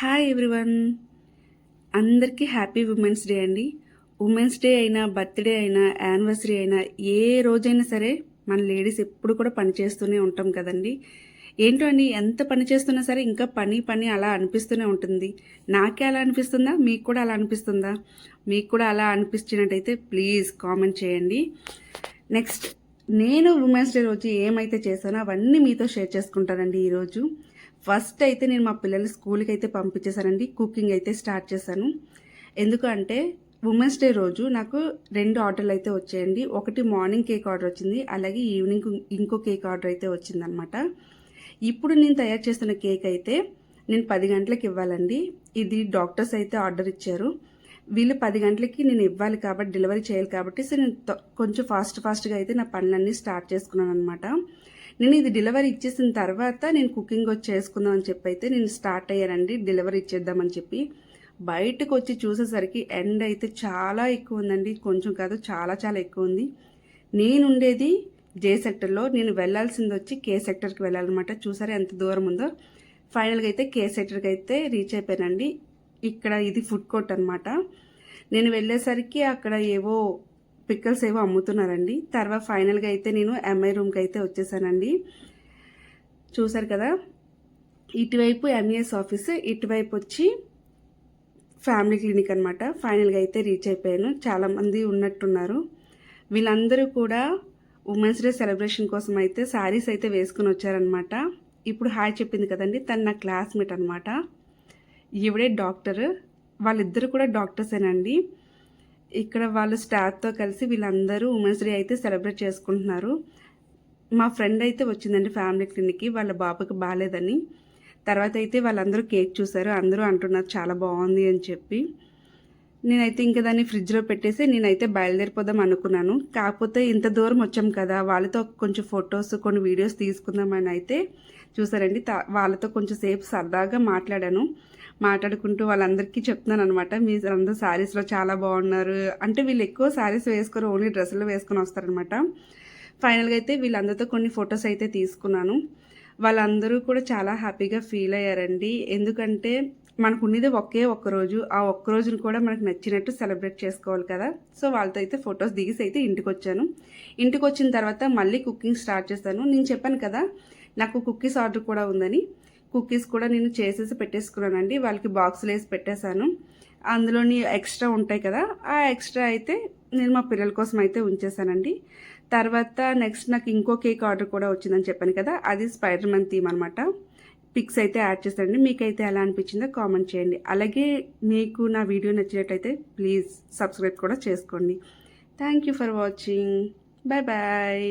Hi everyone అందరికీ happy women's day అండి. Women's day అయినా బర్త్డే అయినా యానివర్సరీ అయినా ఏ రోజైనా సరే మన లేడీస్ ఎప్పుడు కూడా పని చేస్తూనే ఉంటాం కదండి. ఏంటో అండి ఎంత పని చేస్తున్నా సరే ఇంకా పని పని అలా అనిపిస్తూనే ఉంటుంది. నాకే అలా అనిపిస్తుందా? మీకు కూడా అలా అనిపిస్తుందా? మీకు కూడా అలా అనిపించినట్టయితే ప్లీజ్ కామెంట్ చేయండి. నెక్స్ట్ నేను ఉమెన్స్ డే రోజు ఏమైతే చేశానో అవన్నీ మీతో షేర్ చేసుకుంటానండి ఈరోజు. ఫస్ట్ అయితే నేను మా పిల్లల్ని స్కూల్కి అయితే పంపించేశానండి. కుకింగ్ అయితే స్టార్ట్ చేశాను. ఎందుకంటే ఉమెన్స్ డే రోజు నాకు రెండు ఆర్డర్లు అయితే వచ్చాయండి. ఒకటి మార్నింగ్ కేక్ ఆర్డర్ వచ్చింది. అలాగే ఈవినింగ్ ఇంకో కేక్ ఆర్డర్ అయితే వచ్చిందనమాట ఇప్పుడు నేను తయారు చేస్తున్న కేక్ అయితే నేను పది గంటలకు ఇవ్వాలండి. ఇది డాక్టర్స్ అయితే ఆర్డర్ ఇచ్చారు. వీళ్ళు పది గంటలకి నేను ఇవ్వాలి కాబట్టి డెలివరీ చేయాలి కాబట్టి సో నేను కొంచెం ఫాస్ట్ ఫాస్ట్గా అయితే నా పనులన్నీ స్టార్ట్ చేసుకున్నాను అనమాట నేను ఇది డెలివరీ ఇచ్చేసిన తర్వాత నేను కుకింగ్ వచ్చి చేసుకుందాం అని చెప్పి అయితే నేను స్టార్ట్ అయ్యానండి. డెలివరీ ఇచ్చేద్దామని చెప్పి. బయటకు వచ్చి చూసేసరికి ఎండ్ అయితే చాలా ఎక్కువ ఉందండి. కొంచెం కాదు చాలా చాలా ఎక్కువ ఉంది. నేను ఉండేది జే సెక్టర్లో నేను వెళ్ళాల్సింది వచ్చి కే సెక్టర్కి వెళ్ళాలన్నమాట. చూసారా ఎంత దూరం ఉందో. ఫైనల్గా అయితే కే సెక్టర్కి అయితే రీచ్ అయిపోయానండి. ఇక్కడ ఇది ఫుడ్ కోర్ట్ అనమాట నేను వెళ్ళేసరికి అక్కడ ఏవో పిక్కల్స్ ఏవో అమ్ముతున్నారండి. తర్వాత ఫైనల్గా అయితే నేను ఎంఐ రూమ్కి అయితే వచ్చేసానండి. చూసారు కదా? ఇటువైపు ఎంఈఎస్ ఆఫీస్ ఇటువైపు వచ్చి ఫ్యామిలీ క్లినిక్ అనమాట ఫైనల్గా అయితే రీచ్ అయిపోయాను. చాలామంది ఉన్నట్టున్నారు. వీళ్ళందరూ కూడా ఉమెన్స్ డే సెలబ్రేషన్ కోసం అయితే శారీస్ అయితే వేసుకుని వచ్చారనమాట ఇప్పుడు హాయ్ చెప్పింది కదండి తను నా క్లాస్మేట్ అనమాట ఈవిడే డాక్టర్. వాళ్ళిద్దరు కూడా డాక్టర్సేనండి. ఇక్కడ వాళ్ళు స్టాఫ్తో కలిసి వీళ్ళందరూ ఉమెన్స్ డే అయితే సెలబ్రేట్ చేసుకుంటున్నారు. మా ఫ్రెండ్ అయితే వచ్చిందండి ఫ్యామిలీ క్లినిక్కి వాళ్ళ బాబుకి బాగాలేదని తర్వాత అయితే వాళ్ళందరూ కేక్ చూసారు. అందరూ అంటున్నారు చాలా బాగుంది అని చెప్పి. నేనైతే ఇంకా దాన్ని ఫ్రిడ్జ్లో పెట్టేసి నేనైతే బయలుదేరిపోదాం అనుకున్నాను. కాకపోతే ఇంత దూరం వచ్చాం కదా వాళ్ళతో కొంచెం ఫొటోస్ కొన్ని వీడియోస్ తీసుకుందామని అయితే చూసారండి. వాళ్ళతో కొంచెం సేపు సరదాగా మాట్లాడాను. మాట్లాడుకుంటూ వాళ్ళందరికీ చెప్తున్నాను అనమాట మీరందరూ శారీస్లో చాలా బాగున్నారు. అంటే వీళ్ళు ఎక్కువ శారీస్ వేసుకొని ఓన్లీ డ్రెస్సులు వేసుకొని వస్తారనమాట ఫైనల్గా అయితే వీళ్ళందరితో కొన్ని ఫొటోస్ అయితే తీసుకున్నాను. వాళ్ళందరూ కూడా చాలా హ్యాపీగా ఫీల్ అయ్యారండి. ఎందుకంటే మనకు ఉన్నది ఒకే ఒక్క రోజు. ఆ ఒక్కరోజును కూడా మనకు నచ్చినట్టు సెలబ్రేట్ చేసుకోవాలి కదా. సో వాళ్ళతో అయితే ఫొటోస్ దిగేసి అయితే ఇంటికి వచ్చాను ఇంటికి వచ్చిన తర్వాత మళ్ళీ కుకింగ్ స్టార్ట్ చేస్తాను. నేను చెప్పాను కదా నాకు కుకీస్ ఆర్డర్ కూడా ఉందని. కుకీస్ కూడా నేను చేసేసి పెట్టేసుకున్నానండి. వాళ్ళకి బాక్సులు వేసి పెట్టేశాను. అందులోని ఎక్స్ట్రా ఉంటాయి కదా ఆ ఎక్స్ట్రా అయితే నేను మా పిల్లల కోసం అయితే ఉంచేసానండి తర్వాత నెక్స్ట్ నాకు ఇంకో కేక్ ఆర్డర్ కూడా వచ్చిందని చెప్పాను కదా అది స్పైడర్ మ్యాన్ థీమ్ అనమాట పిక్స్ అయితే యాడ్ చేస్తానండి. మీకైతే ఎలా అనిపించిందో కామెంట్ చేయండి. అలాగే మీకు నా వీడియో నచ్చినట్టయితే ప్లీజ్ సబ్స్క్రైబ్ కూడా చేసుకోండి. Thank you for watching. Bye bye.